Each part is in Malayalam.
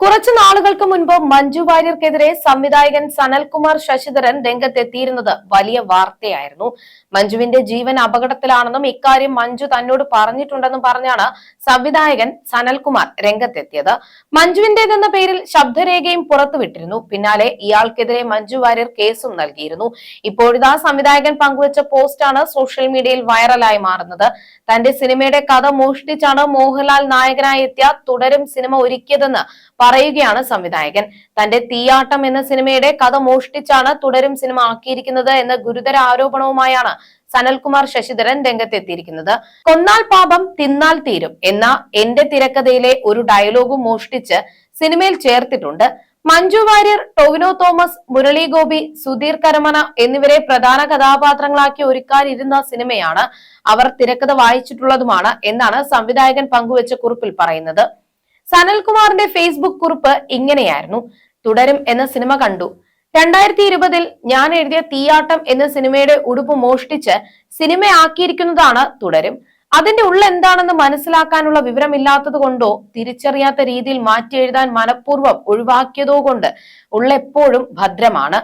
കുറച്ചു നാളുകൾക്ക് മുൻപ് മഞ്ജു വാര്യർക്കെതിരെ സംവിധായകൻ സനൽകുമാർ ശശിധരൻ രംഗത്തെത്തിയിരുന്നത് വലിയ വാർത്തയായിരുന്നു. മഞ്ജുവിന്റെ ജീവൻ അപകടത്തിലാണെന്നും ഇക്കാര്യം മഞ്ജു തന്നോട് പറഞ്ഞിട്ടുണ്ടെന്നും പറഞ്ഞാണ് സംവിധായകൻ സനൽകുമാർ രംഗത്തെത്തിയത്. മഞ്ജുവിന്റേതെന്ന പേരിൽ ശബ്ദരേഖയും പുറത്തുവിട്ടിരുന്നു. പിന്നാലെ ഇയാൾക്കെതിരെ മഞ്ജു വാര്യർ കേസും നൽകിയിരുന്നു. ഇപ്പോഴിതാ സംവിധായകൻ പങ്കുവച്ച പോസ്റ്റാണ് സോഷ്യൽ മീഡിയയിൽ വൈറലായി മാറുന്നത്. തന്റെ സിനിമയുടെ കഥ മോഷ്ടിച്ചാണ് മോഹൻലാൽ നായകനായി എത്തിയ തുടരും സിനിമ ഒരുക്കിയതെന്ന് പറയുകയാണ് സംവിധായകൻ. തന്റെ തീയാട്ടം എന്ന സിനിമയുടെ കഥ മോഷ്ടിച്ചാണ് തുടരും സിനിമ ആക്കിയിരിക്കുന്നത് എന്ന ഗുരുതര ആരോപണവുമായാണ് സനൽകുമാർ ശശിധരൻ രംഗത്തെത്തിയിരിക്കുന്നത്. കൊന്നാൽ പാപം തിന്നാൽ തീരും എന്ന എന്റെ തിരക്കഥയിലെ ഒരു ഡയലോഗും മോഷ്ടിച്ച് സിനിമയിൽ ചേർത്തിട്ടുണ്ട്. മഞ്ജു വാര്യർ ടൊവിനോ തോമസ് മുരളി ഗോപി സുധീർ കരമന എന്നിവരെ പ്രധാന കഥാപാത്രങ്ങളാക്കി ഒരുക്കാനിരുന്ന സിനിമയാണ് അവർ തിരക്കഥ വായിച്ചിട്ടുള്ളതുമാണ് എന്നാണ് സംവിധായകൻ പങ്കുവച്ച കുറിപ്പിൽ പറയുന്നത്. സനൽകുമാറിന്റെ ഫേസ്ബുക്ക് കുറിപ്പ് ഇങ്ങനെയായിരുന്നു. തുടരും എന്ന സിനിമ കണ്ടു. രണ്ടായിരത്തി ഇരുപതിൽ ഞാൻ എഴുതിയ തീയാട്ടം എന്ന സിനിമയുടെ ഉടുപ്പ് മോഷ്ടിച്ച് സിനിമയാക്കിയിരിക്കുന്നതാണ് തുടരും. അതിന്റെ ഉള്ള എന്താണെന്ന് മനസ്സിലാക്കാനുള്ള വിവരമില്ലാത്തത് കൊണ്ടോ തിരിച്ചറിയാത്ത രീതിയിൽ മാറ്റി എഴുതാൻ മനഃപൂർവം ഒഴിവാക്കിയതോ കൊണ്ട് ഉള്ള എപ്പോഴും ഭദ്രമാണ്.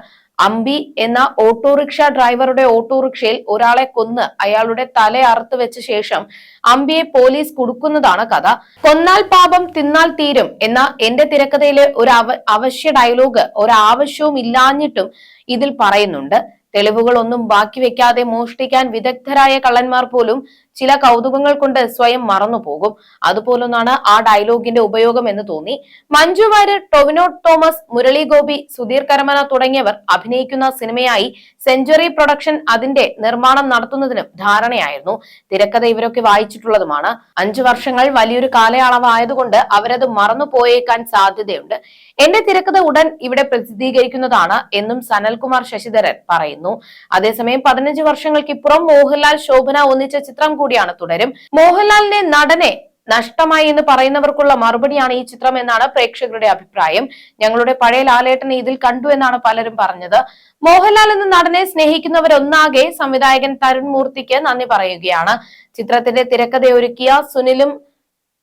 അമ്പി എന്ന ഓട്ടോറിക്ഷ ഡ്രൈവറുടെ ഓട്ടോറിക്ഷയിൽ ഒരാളെ കൊന്ന് അയാളുടെ തല അറുത്ത് വെച്ച ശേഷം അമ്പിയെ പോലീസ് കുടുക്കുന്നതാണ് കഥ. കൊന്നാൽ പാപം തിന്നാൽ തീരും എന്ന എന്റെ തിരക്കഥയിലെ ഒരു അവ അവശ്യ ഡയലോഗ് ഒരാവശ്യവും ഇല്ലാഞ്ഞിട്ടും ഇതിൽ പറയുന്നുണ്ട്. തെളിവുകളൊന്നും ബാക്കി വെക്കാതെ മോഷ്ടിക്കാൻ വിദഗ്ധരായ കള്ളന്മാർ പോലും ചില കൗതുകങ്ങൾ കൊണ്ട് സ്വയം മറന്നു പോകും. അതുപോലൊന്നാണ് ആ ഡയലോഗിന്റെ ഉപയോഗം എന്ന് തോന്നി. മഞ്ജു വാര്യർ ടൊവിനോ തോമസ് മുരളി ഗോപി സുധീർ കരമന തുടങ്ങിയവർ അഭിനയിക്കുന്ന സിനിമയായി സെഞ്ചുറി പ്രൊഡക്ഷൻ അതിന്റെ നിർമ്മാണം നടത്തുന്നതിനും ധാരണയായിരുന്നു. തിരക്കഥ ഇവരൊക്കെ വായിച്ചിട്ടുള്ളതുമാണ്. അഞ്ചു വർഷങ്ങൾ വലിയൊരു കാലയളവായതുകൊണ്ട് അവരത് മറന്നു പോയേക്കാൻ സാധ്യതയുണ്ട്. എന്റെ തിരക്കഥ ഉടൻ ഇവിടെ പ്രസിദ്ധീകരിക്കുന്നതാണ് എന്നും സനൽകുമാർ ശശിധരൻ പറയുന്നു. അതേസമയം പതിനഞ്ച് വർഷങ്ങൾക്കിപ്പുറം മോഹൻലാൽ ശോഭന ഒന്നിച്ച ചിത്രം കൂടിയാണ് തുടരും. മോഹൻലാലിന്റെ നടനെ നഷ്ടമായി എന്ന് പറയുന്നവർക്കുള്ള മറുപടിയാണ് ഈ ചിത്രം എന്നാണ് പ്രേക്ഷകരുടെ അഭിപ്രായം. ഞങ്ങളുടെ പഴയ ലാലേട്ടനെ ഇതിൽ കണ്ടു എന്നാണ് പലരും പറഞ്ഞത്. മോഹൻലാൽ എന്ന നടനെ സ്നേഹിക്കുന്നവരൊന്നാകെ സംവിധായകൻ തരുൺ മൂർത്തിക്ക് നന്ദി പറയുകയാണ്. ചിത്രത്തിന്റെ തിരക്കഥയൊരുക്കിയ സുനിലും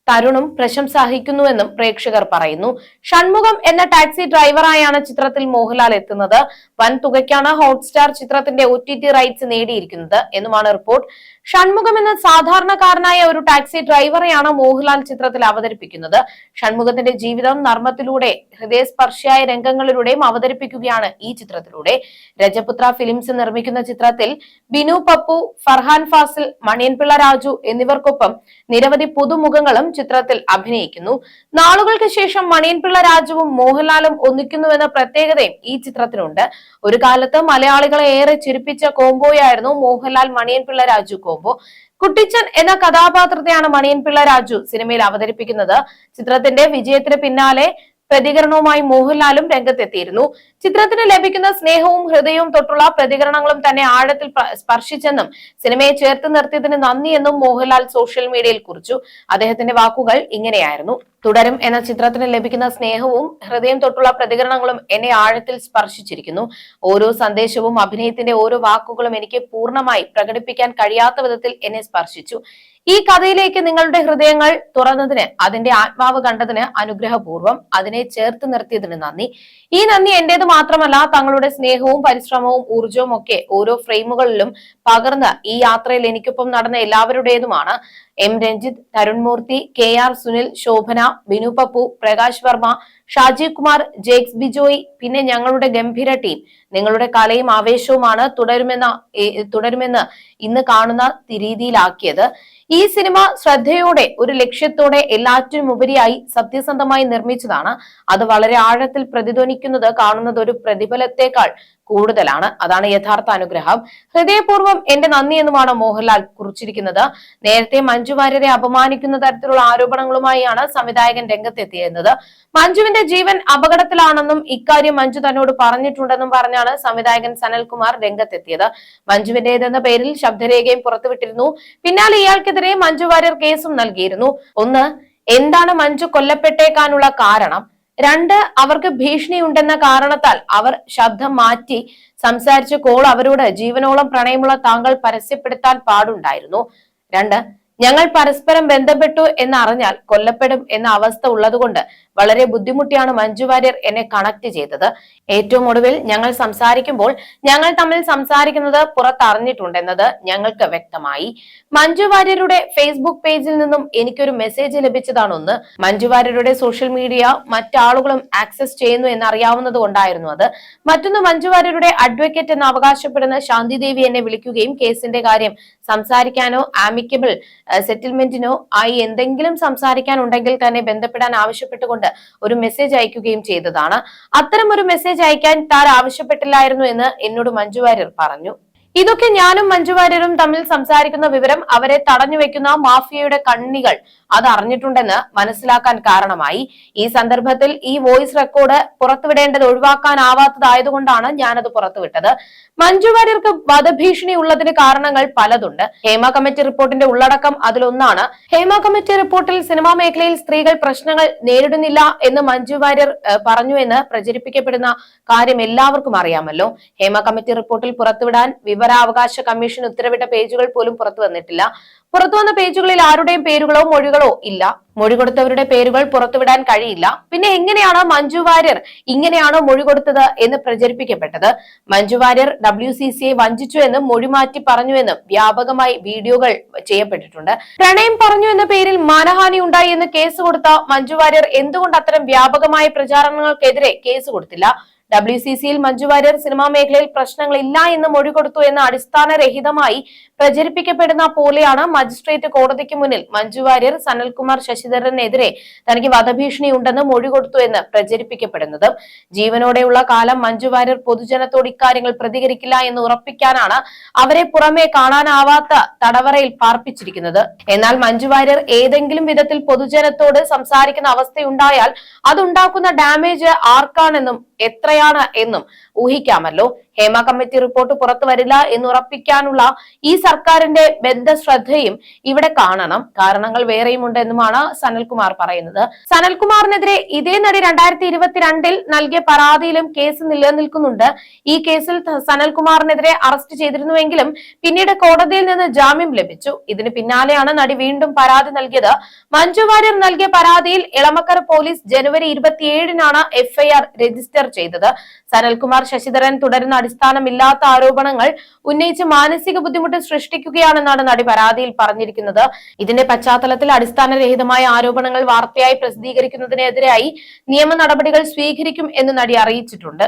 തരുണും പ്രശംസ അർഹിക്കുന്നുവെന്നും പ്രേക്ഷകർ പറയുന്നു. ഷൺമുഖം എന്ന ടാക്സി ഡ്രൈവറായാണ് ചിത്രത്തിൽ മോഹൻലാൽ എത്തുന്നത്. വൻ തുകയ്ക്കാണ് ഹോട്ട്സ്റ്റാർ ചിത്രത്തിന്റെ ഒ ടി ടി റൈറ്റ്സ് നേടിയിരിക്കുന്നത് എന്നുമാണ് റിപ്പോർട്ട്. ഷൺമുഖം എന്ന സാധാരണക്കാരനായ ഒരു ടാക്സി ഡ്രൈവറെയാണ് മോഹൻലാൽ ചിത്രത്തിൽ അവതരിപ്പിക്കുന്നത്. ഷൺമുഖത്തിന്റെ ജീവിതം നർമ്മത്തിലൂടെ ഹൃദയസ്പർശിയായ രംഗങ്ങളിലൂടെയും അവതരിപ്പിക്കുകയാണ് ഈ ചിത്രത്തിലൂടെ. രജപുത്ര ഫിലിംസ് നിർമ്മിക്കുന്ന ചിത്രത്തിൽ ബിനു പപ്പു ഫർഹാൻ ഫാസിൽ മണിയൻപിള്ള രാജു എന്നിവർക്കൊപ്പം നിരവധി പുതുമുഖങ്ങളും ചിത്രത്തിൽ അഭിനയിക്കുന്നു. നാളുകൾക്ക് ശേഷം മണിയൻപിള്ള രാജുവും മോഹൻലാലും ഒന്നിക്കുന്നുവെന്ന പ്രത്യേകതയും ഈ ചിത്രത്തിനുണ്ട്. ഒരു കാലത്ത് മലയാളികളെ ഏറെ ചിരിപ്പിച്ച കോംബോയായിരുന്നു മോഹൻലാൽ മണിയൻപിള്ള രാജു കോംബോ. കുട്ടിച്ചൻ എന്ന കഥാപാത്രത്തെയാണ് മണിയൻപിള്ള രാജു സിനിമയിൽ അവതരിപ്പിക്കുന്നത്. ചിത്രത്തിന്റെ വിജയത്തിന് പിന്നാലെ പ്രതികരണവുമായി മോഹൻലാലും രംഗത്തെത്തിയിരുന്നു. ചിത്രത്തിന് ലഭിക്കുന്ന സ്നേഹവും ഹൃദയവും തൊട്ടുള്ള പ്രതികരണങ്ങളും തന്നെ ആഴത്തിൽ സ്പർശിച്ചെന്നും സിനിമയെ ചേർത്ത് നിർത്തിയതിന് നന്ദിയെന്നും മോഹൻലാൽ സോഷ്യൽ മീഡിയയിൽ കുറിച്ചു. അദ്ദേഹത്തിന്റെ വാക്കുകൾ ഇങ്ങനെയായിരുന്നു. തുടരും എന്ന ചിത്രത്തിന് ലഭിക്കുന്ന സ്നേഹവും ഹൃദയം തൊട്ടുള്ള പ്രതികരണങ്ങളും എന്നെ ആഴത്തിൽ സ്പർശിച്ചിരിക്കുന്നു. ഓരോ സന്ദേശവും അഭിനയത്തിന്റെ ഓരോ വാക്കുകളും എനിക്ക് പൂർണമായി പ്രകടിപ്പിക്കാൻ കഴിയാത്ത വിധത്തിൽ എന്നെ സ്പർശിച്ചു. ഈ കഥയിലേക്ക് നിങ്ങളുടെ ഹൃദയങ്ങൾ തുറന്നതിന് അതിന്റെ ആത്മാവ് കണ്ടതിന് അനുഗ്രഹപൂർവം അതിനെ ചേർത്ത് നിർത്തിയതിന് നന്ദി. ഈ നന്ദി എന്റേത് മാത്രമല്ല തങ്ങളുടെ സ്നേഹവും പരിശ്രമവും ഊർജവും ഒക്കെ ഓരോ ഫ്രെയിമുകളിലും പകർന്ന് ഈ യാത്രയിൽ എനിക്കൊപ്പം നടന്ന എല്ലാവരുടേതുമാണ്. M Ranjith Tharun Moorthy K R Sunil Shobana Binu Pappu Prakash Varma Shaji Kumar Jakes Bejoy പിന്നെ ഞങ്ങളുടെ ഗംഭീര ടീം. നിങ്ങളുടെ കലയും ആവേശവുമാണ് തുടരുമെന്ന തുടരുമെന്ന് ഇന്ന് കാണുന്ന രീതിയിലാക്കിയത്. ഈ സിനിമ ശ്രദ്ധയോടെ ഒരു ലക്ഷ്യത്തോടെ എല്ലാറ്റിനും ഉപരിയായി സത്യസന്ധമായി നിർമ്മിച്ചതാണ്. അത് വളരെ ആഴത്തിൽ പ്രതിധ്വനിക്കുന്നത് കാണുന്നത് ഒരു പ്രതിഫലത്തെക്കാൾ കൂടുതലാണ്. അതാണ് യഥാർത്ഥ അനുഗ്രഹം. ഹൃദയപൂർവം എന്റെ നന്ദി എന്നുമാണ് മോഹൻലാൽ കുറിച്ചിരിക്കുന്നത്. നേരത്തെ മഞ്ജു വാര്യരെ അപമാനിക്കുന്ന തരത്തിലുള്ള ആരോപണങ്ങളുമായാണ് സംവിധായകൻ രംഗത്തെത്തിയിരുന്നത്. മഞ്ജുവിന്റെ ജീവൻ അപകടത്തിലാണെന്നും ഇക്കാര്യം മഞ്ജു തന്നോട് പറഞ്ഞിട്ടുണ്ടെന്നും പറഞ്ഞാണ് സംവിധായകൻ സനൽകുമാർ രംഗത്തെത്തിയത്. മഞ്ജുവിന്റേതെന്ന പേരിൽ ശബ്ദരേഖയും പുറത്തുവിട്ടിരുന്നു. പിന്നാലെ ഇയാൾക്കെതിരെ മഞ്ജു വാര്യർ കേസും നൽകിയിരുന്നു. ഒന്ന് എന്താണ് മഞ്ജു കൊല്ലപ്പെട്ടേക്കാനുള്ള കാരണം? രണ്ട് അവർക്ക് ഭീഷണിയുണ്ടെന്ന കാരണത്താൽ അവർ ശബ്ദം മാറ്റി സംസാരിച്ച കോൾ അവരോട് ജീവനോളം പ്രണയമുള്ള താങ്കൾ പരസ്യപ്പെടുത്താൻ പാടുണ്ടായിരുന്നു. രണ്ട് ഞങ്ങൾ പരസ്പരം ബന്ധപ്പെട്ടു എന്നറിഞ്ഞാൽ കൊല്ലപ്പെടും എന്ന അവസ്ഥ ഉള്ളതുകൊണ്ട് വളരെ ബുദ്ധിമുട്ടിയാണ് മഞ്ജു വാര്യർ എന്നെ കണക്ട് ചെയ്തത്. ഏറ്റവും ഒടുവിൽ ഞങ്ങൾ സംസാരിക്കുമ്പോൾ ഞങ്ങൾ തമ്മിൽ സംസാരിക്കുന്നത് പുറത്തറിഞ്ഞിട്ടുണ്ടെന്നത് ഞങ്ങൾക്ക് വ്യക്തമായി. മഞ്ജു വാര്യരുടെ ഫേസ്ബുക്ക് പേജിൽ നിന്നും എനിക്കൊരു മെസ്സേജ് ലഭിച്ചതാണ് ഒന്ന്. മഞ്ജു വാര്യരുടെ സോഷ്യൽ മീഡിയ മറ്റാളുകളും ആക്സസ് ചെയ്യുന്നു എന്നറിയാവുന്നത് കൊണ്ടായിരുന്നു അത്. മറ്റൊന്ന് മഞ്ജു വാര്യരുടെ അഡ്വക്കേറ്റ് എന്ന് അവകാശപ്പെടുന്ന ശാന്തി ദേവി എന്നെ വിളിക്കുകയും കേസിന്റെ കാര്യം സംസാരിക്കാനോ ആമിക്കബിൾ സെറ്റിൽമെന്റിനോ ആയി എന്തെങ്കിലും സംസാരിക്കാനുണ്ടെങ്കിൽ തന്നെ ബന്ധപ്പെടാൻ ആവശ്യപ്പെട്ടുകൊണ്ട് ഒരു മെസ്സേജ് അയക്കുകയും ചെയ്തതാണ്. അത്തരം ഒരു മെസ്സേജ് അയക്കാൻ താൻ ആവശ്യപ്പെട്ടില്ലായിരുന്നു എന്ന് എന്നോട് മഞ്ജു വാര്യർ പറഞ്ഞു. ഇതൊക്കെ ഞാനും മഞ്ജുവാര്യരും തമ്മിൽ സംസാരിക്കുന്ന വിവരം അവരെ തടഞ്ഞു വെക്കുന്ന മാഫിയയുടെ കണ്ണികൾ അത് അറിഞ്ഞിട്ടുണ്ടെന്ന് മനസ്സിലാക്കാൻ കാരണമായി. ഈ സന്ദർഭത്തിൽ ഈ വോയിസ് റെക്കോർഡ് പുറത്തുവിടേണ്ടത് ഒഴിവാക്കാനാവാത്തതായതുകൊണ്ടാണ് ഞാനത് പുറത്തുവിട്ടത്. മഞ്ജുവാര്യർക്ക് വധഭീഷണി ഉള്ളതിന് കാരണങ്ങൾ പലതുണ്ട്. ഹേമ കമ്മിറ്റി റിപ്പോർട്ടിന്റെ ഉള്ളടക്കം അതിലൊന്നാണ്. ഹേമ കമ്മിറ്റി റിപ്പോർട്ടിൽ സിനിമാ മേഖലയിൽ സ്ത്രീകൾ പ്രശ്നങ്ങൾ നേരിടുന്നില്ല എന്ന് മഞ്ജുവാര്യർ പറഞ്ഞു എന്ന് പ്രചരിപ്പിക്കപ്പെടുന്ന കാര്യം എല്ലാവർക്കും അറിയാമല്ലോ. ഹേമ കമ്മിറ്റി റിപ്പോർട്ടിൽ പുറത്തുവിടാൻ വിവരാവകാശ കമ്മീഷൻ ഉത്തരവിട്ട പേജുകൾ പോലും പുറത്തു വന്നിട്ടില്ല. പുറത്തു വന്ന പേജുകളിൽ ആരുടെയും പേരുകളോ മൊഴികളോ ഇല്ല. മൊഴി കൊടുത്തവരുടെ പേരുകൾ പുറത്തുവിടാൻ കഴിയില്ല. പിന്നെ എങ്ങനെയാണ് മഞ്ജു വാര്യർ ഇങ്ങനെയാണോ മൊഴി കൊടുത്തത് എന്ന് പ്രചരിപ്പിക്കപ്പെട്ടത്? മഞ്ജു വാര്യർ ഡബ്ല്യു സി സിയെ വഞ്ചിച്ചു എന്നും മൊഴി മാറ്റി പറഞ്ഞു എന്നും വ്യാപകമായി വീഡിയോകൾ ചെയ്യപ്പെട്ടിട്ടുണ്ട്. പ്രണയം പറഞ്ഞു എന്ന പേരിൽ മാനഹാനി ഉണ്ടായി എന്ന് കേസ് കൊടുത്ത മഞ്ജു വാര്യർ എന്തുകൊണ്ട് അത്തരം വ്യാപകമായ പ്രചാരണങ്ങൾക്കെതിരെ കേസ് കൊടുത്തില്ല? ഡബ്ല്യു സി സിയിൽ മഞ്ജു വാര്യർ സിനിമാ മേഖലയിൽ പ്രശ്നങ്ങളില്ല എന്ന് മൊഴി കൊടുത്തു എന്ന് അടിസ്ഥാനരഹിതമായി പ്രചരിപ്പിക്കപ്പെടുന്ന പോലെയാണ് മജിസ്ട്രേറ്റ് കോടതിക്ക് മുന്നിൽ മഞ്ജു വാര്യർ സനൽകുമാർ ശശിധരനെതിരെ തനിക്ക് വധഭീഷണി ഉണ്ടെന്ന് മൊഴി കൊടുത്തു എന്ന് പ്രചരിപ്പിക്കപ്പെടുന്നത്. ജീവനോടെയുള്ള കാലം മഞ്ജു വാര്യർ പൊതുജനത്തോട് ഇക്കാര്യങ്ങൾ പ്രതികരിക്കില്ല എന്ന് ഉറപ്പിക്കാനാണ് അവരെ പുറമെ കാണാനാവാത്ത തടവറയിൽ പാർപ്പിച്ചിരിക്കുന്നത്. എന്നാൽ മഞ്ജു വാര്യർ ഏതെങ്കിലും വിധത്തിൽ പൊതുജനത്തോട് സംസാരിക്കുന്ന അവസ്ഥയുണ്ടായാൽ അതുണ്ടാക്കുന്ന ഡാമേജ് ആർക്കാണെന്നും എത്രയാണ് എന്നും ഊഹിക്കാമല്ലോ. ഹേമ കമ്മിറ്റി റിപ്പോർട്ട് പുറത്തു വരില്ല എന്ന് ഉറപ്പിക്കാനുള്ള ഈ സർക്കാരിന്റെ ബദ്ധശ്രദ്ധയും ഇവിടെ കാണണം. കാരണങ്ങൾ വേറെയുമുണ്ട് എന്നുമാണ് സനൽകുമാർ പറയുന്നത്. സനൽകുമാറിനെതിരെ ഇതേ നടി രണ്ടായിരത്തി ഇരുപത്തിരണ്ടിൽ നൽകിയ പരാതിയിലും കേസ് നിലനിൽക്കുന്നുണ്ട്. ഈ കേസിൽ സനൽകുമാറിനെതിരെ അറസ്റ്റ് ചെയ്തിരുന്നുവെങ്കിലും പിന്നീട് കോടതിയിൽ നിന്ന് ജാമ്യം ലഭിച്ചു. ഇതിന് പിന്നാലെയാണ് നടി വീണ്ടും പരാതി നൽകിയത്. മഞ്ജു വാര്യർ നൽകിയ പരാതിയിൽ ഇളമക്കര പോലീസ് ജനുവരി ഇരുപത്തിയേഴിനാണ് എഫ്ഐആർ രജിസ്റ്റർ ചെയ്തത്. സനൽകുമാർ ശശിധരൻ തുടരുന്ന അടിസ്ഥാനമില്ലാത്ത ആരോപണങ്ങൾ ഉന്നയിച്ച് മാനസിക ബുദ്ധിമുട്ട് സൃഷ്ടിക്കുകയാണെന്നാണ് നടി പരാതിയിൽ പറഞ്ഞിരിക്കുന്നത്. ഇതിന്റെ പശ്ചാത്തലത്തിൽ അടിസ്ഥാനരഹിതമായ ആരോപണങ്ങൾ വാർത്തയായി പ്രസിദ്ധീകരിക്കുന്നതിനെതിരായി നിയമ നടപടികൾ സ്വീകരിക്കും എന്ന് നടി അറിയിച്ചിട്ടുണ്ട്.